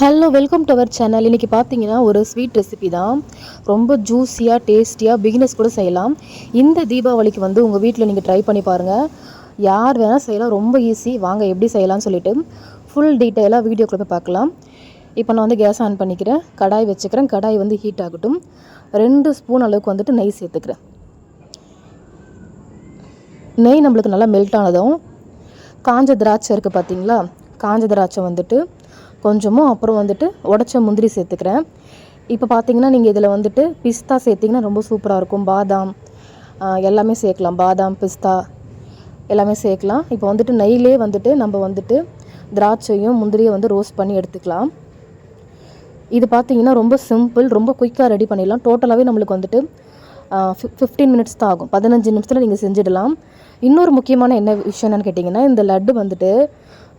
Hello welcome to our channel இன்றைக்கி பார்த்தீங்கன்னா ஒரு ஸ்வீட் ரெசிபி தான். ரொம்ப ஜூஸியாக டேஸ்டியாக பிகினஸ் கூட செய்யலாம். இந்த தீபாவளிக்கு வந்து உங்கள் வீட்டில் நீங்கள் ட்ரை பண்ணி பாருங்கள் யார் வேணால் செய்யலாம் ரொம்ப ஈஸி வாங்க எப்படி செய்யலாம்னு சொல்லிட்டு ஃபுல் டீட்டெயிலாக வீடியோக்குள்ள போய் பார்க்கலாம். இப்போ நான் வந்து கேஸ் ஆன் பண்ணிக்கிறேன். கடாய் வச்சுக்கிறேன். கடாய் வந்து ஹீட் ஆகட்டும். ரெண்டு ஸ்பூன் அளவுக்கு வந்துட்டு நெய் சேர்த்துக்கிறேன். நெய் நம்மளுக்கு நல்லா மெல்ட் ஆனதும் காஞ்ச திராட்சை இருக்குது பார்த்தீங்களா காஞ்ச திராட்சை வந்துட்டு கொஞ்சமும் அப்புறம் வந்துட்டு உடச்ச முந்திரி சேர்த்துக்கிறேன். இப்போ பார்த்தீங்கன்னா நீங்கள் இதில் வந்துட்டு பிஸ்தா சேர்த்திங்கன்னா ரொம்ப சூப்பராக இருக்கும். பாதாம் எல்லாமே சேர்க்கலாம். பாதாம் பிஸ்தா எல்லாமே சேர்க்கலாம். இப்போ வந்துட்டு நெய்லே வந்துட்டு நம்ம வந்துட்டு திராட்சையும் முந்திரியை வந்து ரோஸ்ட் பண்ணி எடுத்துக்கலாம். இது பார்த்தீங்கன்னா ரொம்ப சிம்பிள் ரொம்ப குயிக்காக ரெடி பண்ணிடலாம். டோட்டலாகவே நம்மளுக்கு வந்துட்டு ஃபிஃப்டீன் மினிட்ஸ் தான் ஆகும். பதினஞ்சு நிமிஷத்தில் நீங்கள் செஞ்சிடலாம். இன்னொரு முக்கியமான என்ன விஷயம் என்னன்னு கேட்டிங்கன்னா இந்த லட்டு வந்துட்டு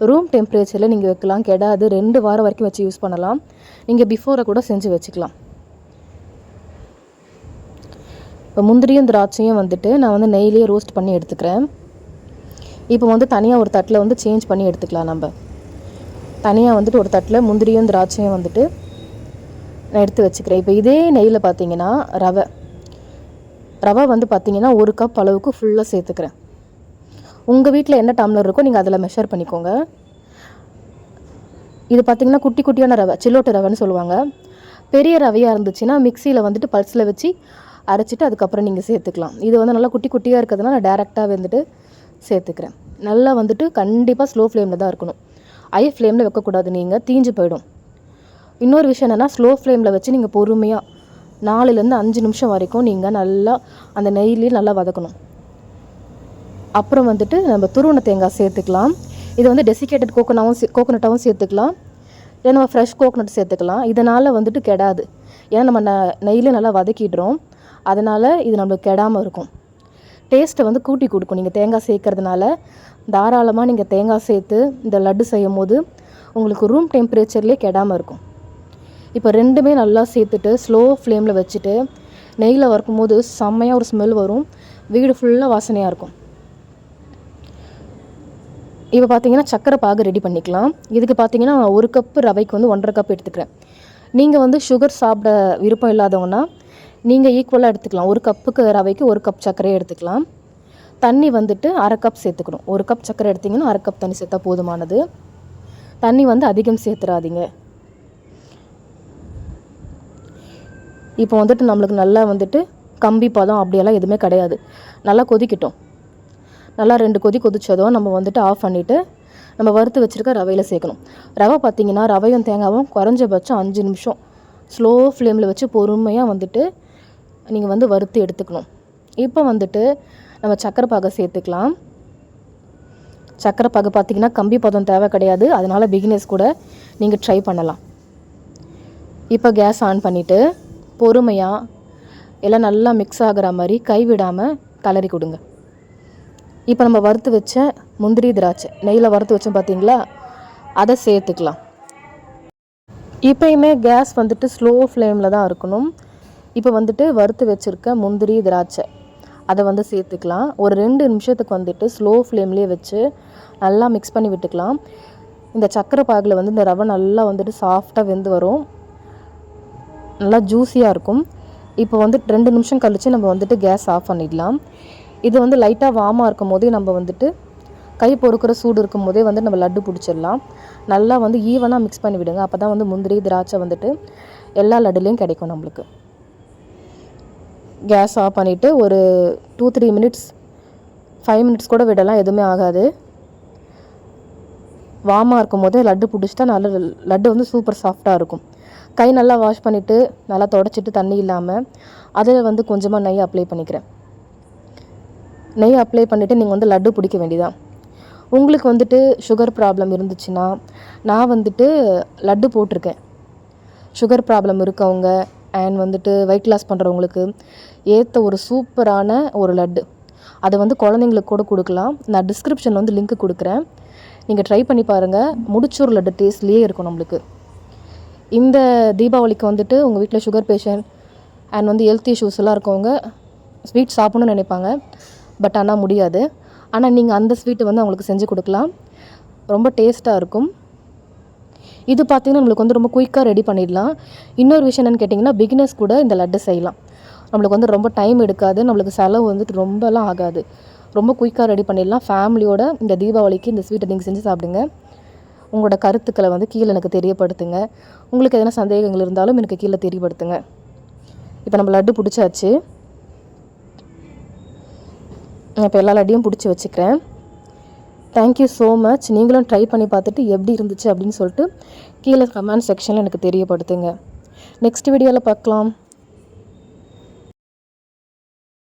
ரூம் டெம்பரேச்சரில் நீங்கள் வைக்கலாம். கெடாது ரெண்டு வாரம் வரைக்கும் வச்சு யூஸ் பண்ணலாம். நீங்கள் பிஃபோரை கூட செஞ்சு வச்சுக்கலாம். இப்போ முந்திரியும் திராட்சையும் வந்துட்டு நான் வந்து நெய்லேயே ரோஸ்ட் பண்ணி எடுத்துக்கிறேன். இப்போ வந்து தனியாக ஒரு தட்டில் வந்து சேஞ்ச் பண்ணி எடுத்துக்கலாம் நம்ம. தனியாக வந்துட்டு ஒரு தட்டில் முந்திரியும் திராட்சையும் வந்துட்டு நான் எடுத்து வச்சுக்கிறேன். இப்போ இதே நெய்யில் பார்த்தீங்கன்னா ரவை. ரவை வந்து பார்த்தீங்கன்னா ஒரு கப் அளவுக்கு ஃபுல்லாக சேர்த்துக்கிறேன். உங்கள் வீட்டில் என்ன டம்ளர் இருக்கோ நீங்கள் அதில் மெஷர் பண்ணிக்கோங்க. இது பார்த்தீங்கன்னா குட்டி குட்டியான ரவை சில்லோட்டு ரவைன்னு சொல்லுவாங்க. பெரிய ரவையாக இருந்துச்சுன்னா மிக்சியில் வந்துட்டு பல்ஸில் வச்சு அரைச்சிட்டு அதுக்கப்புறம் நீங்கள் சேர்த்துக்கலாம். இது வந்து நல்லா குட்டி குட்டியாக இருக்கிறதுனால நான் டேரெக்டாக வந்துட்டு சேர்த்துக்கிறேன். நல்லா வந்துட்டு கண்டிப்பாக ஸ்லோ ஃப்ளேமில் தான் இருக்கணும். ஐ ஃப்ளேமில் வைக்கக்கூடாது நீங்கள் தீஞ்சு போயிடும். இன்னொரு விஷயம் என்னென்னா ஸ்லோ ஃப்ளேமில் வச்சு நீங்கள் பொறுமையாக நாலுலேருந்து அஞ்சு நிமிஷம் வரைக்கும் நீங்கள் நல்லா அந்த நெய்லேயே நல்லா வதக்கணும். அப்புறம் வந்துட்டு நம்ம துருவண தேங்காய் சேர்த்துக்கலாம். இது வந்து டெசிகேட்டட் கோகோனாவும் சே கோகோனட்டாகவும் சேர்த்துக்கலாம். இல்லை நம்ம ஃப்ரெஷ் கோகோனட் சேர்த்துக்கலாம். இதனால் வந்துட்டு கெடாது. ஏன்னா நம்ம ந நெய்யில் நல்லா வதக்கிடுறோம். அதனால் இது நம்மளுக்கு கெடாமல் இருக்கும். டேஸ்ட்டை வந்து கூட்டி கொடுக்கும். நீங்கள் தேங்காய் சேர்க்கறதுனால தாராளமாக நீங்கள் தேங்காய் சேர்த்து இந்த லட்டு செய்யும் போது உங்களுக்கு ரூம் டெம்பரேச்சர்லேயே கெடாமல் இருக்கும். இப்போ ரெண்டுமே நல்லா சேர்த்துட்டு ஸ்லோ ஃப்ளேமில் வச்சுட்டு நெய்யில் வறுக்கும்போது செம்மையாக ஒரு ஸ்மெல் வரும். வீடு ஃபுல்லாக வாசனையாக இருக்கும். இப்போ பார்த்தீங்கன்னா சக்கரை பாகு ரெடி பண்ணிக்கலாம். இதுக்கு பார்த்தீங்கன்னா ஒரு கப்பு ரவைக்கு வந்து ஒன்றரை கப் எடுத்துக்கிறேன். நீங்கள் வந்து சுகர் சாப்பிட விருப்பம் இல்லாதவங்கன்னா நீங்கள் ஈக்குவலாக எடுத்துக்கலாம். ஒரு கப்புக்கு ரவைக்கு ஒரு கப் சர்க்கரையை எடுத்துக்கலாம். தண்ணி வந்துட்டு அரை கப் சேர்த்துக்கணும். ஒரு கப் சர்க்கரை எடுத்திங்கன்னா அரை கப் தண்ணி சேர்த்தா போதுமானது. தண்ணி வந்து அதிகம் சேர்த்துறாதீங்க. இப்போ வந்துட்டு நம்மளுக்கு நல்லா வந்துட்டு கம்பி பதம் அப்படியெல்லாம் எதுவுமே கிடையாது. நல்லா கொதிக்கட்டும். நல்லா ரெண்டு கொதி கொதிச்சதும் நம்ம வந்துட்டு ஆஃப் பண்ணிவிட்டு நம்ம வறுத்து வச்சுருக்க ரவையில் சேர்க்கணும். ரவை பார்த்தீங்கன்னா ரவையும் தேங்காவும் குறைஞ்சபட்சம் அஞ்சு நிமிஷம். ஸ்லோ ஃப்ளேமில் வச்சு பொறுமையாக வந்துட்டு நீங்கள் வந்து வறுத்து எடுத்துக்கணும். இப்போ வந்துட்டு நம்ம சக்கரை பாகை சேர்த்துக்கலாம். சக்கரை பாகு பார்த்தீங்கன்னா கம்பி பதம் தேவை கிடையாது. அதனால் பிகினர்ஸ் கூட நீங்கள் ட்ரை பண்ணலாம். இப்போ கேஸ் ஆன் பண்ணிவிட்டு பொறுமையாக எல்லாம் நல்லா மிக்ஸ் ஆகிற மாதிரி கைவிடாமல் கலரி கொடுங்க. இப்போ நம்ம வறுத்து வச்ச முந்திரி திராட்சை நெய்யில் வறுத்து வச்சோம் பார்த்தீங்களா? அதை சேர்த்துக்கலாம். இப்போயுமே கேஸ் வந்துட்டு ஸ்லோ ஃப்ளேமில் தான் இருக்கணும். இப்போ வந்துட்டு வறுத்து வச்சுருக்க முந்திரி திராட்சை அதை வந்து சேர்த்துக்கலாம். ஒரு ரெண்டு நிமிஷத்துக்கு வந்துட்டு ஸ்லோ ஃப்ளேம்லேயே வச்சு நல்லா மிக்ஸ் பண்ணி விட்டுக்கலாம். இந்த சக்கரை பாகில் வந்து இந்த ரவை நல்லா வந்துட்டு சாஃப்டாக வெந்து வரும். நல்லா ஜூஸியாக இருக்கும். இப்போ வந்து ரெண்டு நிமிஷம் கழித்து நம்ம வந்துட்டு கேஸ் ஆஃப் பண்ணிடலாம். இது வந்து லைட்டாக வாமாக இருக்கும் போதே நம்ம வந்துட்டு கை பொறுக்கிற சூடு இருக்கும் போதே வந்து நம்ம லட்டு பிடிச்சிடலாம். நல்லா வந்து ஈவனாக மிக்ஸ் பண்ணி விடுங்க. அப்போ தான் வந்து முந்திரி திராட்சை வந்துட்டு எல்லா லட்டுலேயும் கிடைக்கும் நம்மளுக்கு. கேஸ் ஆஃப் பண்ணிவிட்டு ஒரு two three minutes five minutes கூட விடலாம். எதுவுமே ஆகாது. வாமாக இருக்கும் போதே லட்டு பிடிச்சிட்டா நல்ல லட்டு வந்து சூப்பர் சாஃப்டாக இருக்கும். கை நல்லா வாஷ் பண்ணிவிட்டு நல்லா தொடச்சிட்டு தண்ணி இல்லாமல் அதில் வந்து கொஞ்சமாக நெய் அப்ளை பண்ணிக்கிறேன். நெய் அப்ளை பண்ணிவிட்டு நீங்கள் வந்து லட்டு பிடிக்க வேண்டியதான் உங்களுக்கு வந்துட்டு சுகர் ப்ராப்ளம் இருந்துச்சுன்னா நான் வந்துட்டு லட்டு போட்டிருக்கேன். சுகர் ப்ராப்ளம் இருக்கவங்க அண்ட் வந்துட்டு வெயிட் லாஸ் பண்ணுறவங்களுக்கு ஏற்ற ஒரு சூப்பரான ஒரு லட்டு. அதை வந்து குழந்தைங்களுக்கு கூட கொடுக்கலாம். நான் டிஸ்கிரிப்ஷன் வந்து லிங்க் கொடுக்குறேன். நீங்கள் ட்ரை பண்ணி பாருங்கள் முடிச்சூர் லட்டு டேஸ்ட்லேயே இருக்கும் நம்மளுக்கு. இந்த தீபாவளிக்கு வந்துட்டு உங்கள் வீட்டில் சுகர் பேஷண்ட் அண்ட் வந்து ஹெல்த் இஷ்யூஸ்லாம் இருக்கவங்க ஸ்வீட் சாப்பிட்ணுன்னு நினைப்பாங்க. பட் ஆனால் முடியாது. ஆனால் நீங்கள் அந்த ஸ்வீட்டு வந்து அவங்களுக்கு செஞ்சு கொடுக்கலாம். ரொம்ப டேஸ்ட்டாக இருக்கும். இது பார்த்திங்கன்னா நம்மளுக்கு வந்து ரொம்ப குயிக்காக ரெடி பண்ணிடலாம். இன்னொரு விஷயம் என்னென்னு கேட்டிங்கன்னா பிகினர்ஸ் கூட இந்த லட்டு செய்யலாம். நம்மளுக்கு வந்து ரொம்ப டைம் எடுக்காது. நம்மளுக்கு செலவு வந்துட்டு ரொம்பலாம் ஆகாது. ரொம்ப குயிக்காக ரெடி பண்ணிடலாம். ஃபேமிலியோட இந்த தீபாவளிக்கு இந்த ஸ்வீட்டை நீங்கள் செஞ்சு சாப்பிடுங்க. உங்களோட கருத்துக்களை வந்து கீழே எனக்கு தெரியப்படுத்துங்க. உங்களுக்கு எதனா சந்தேகங்கள் இருந்தாலும் எனக்கு கீழே தெரியப்படுத்துங்க. இப்போ நம்ம லட்டு பிடிச்சாச்சு. நான் இப்போ எல்லா லட்டையும் பிடிச்சி வச்சுக்கிறேன். தேங்க்யூ ஸோ மச் நீங்களும் ட்ரை பண்ணி பார்த்துட்டு எப்படி இருந்துச்சு அப்படின்னு சொல்லிட்டு கீழே கமெண்ட் செக்ஷனில் எனக்கு தெரியப்படுத்துங்க. நெக்ஸ்ட் வீடியோவில் பார்க்கலாம்.